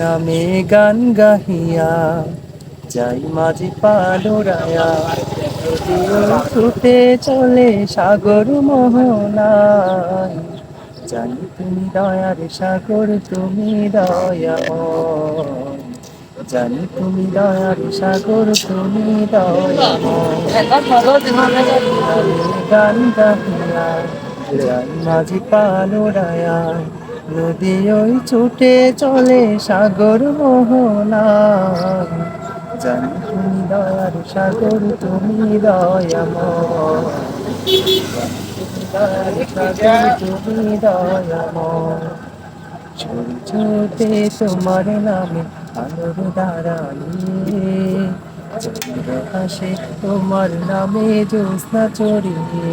নামে গান গাহিয়া, যাই মাঝি পালোরায়া। ছুটে চলে সাগর মোহনায়। জানি তুমি দয়ার সাগর, তুমি দয়া জানি তুমি দয়ার সাগর, তুমি দয়া গান গাহিয়া, যাই মাঝি পালোরায়া। নদী ওই ছুটে চলে সাগর মোহনায় জানি তুমি দয়ার সাগর, তুমি দয়ার সাগর, তুমি দয়াময়। ছোটে তোমার নামে আলোর দাঁড়ানি চন্দ্র হাসে তোমার নামে জ্যোৎস্না চড়িয়ে।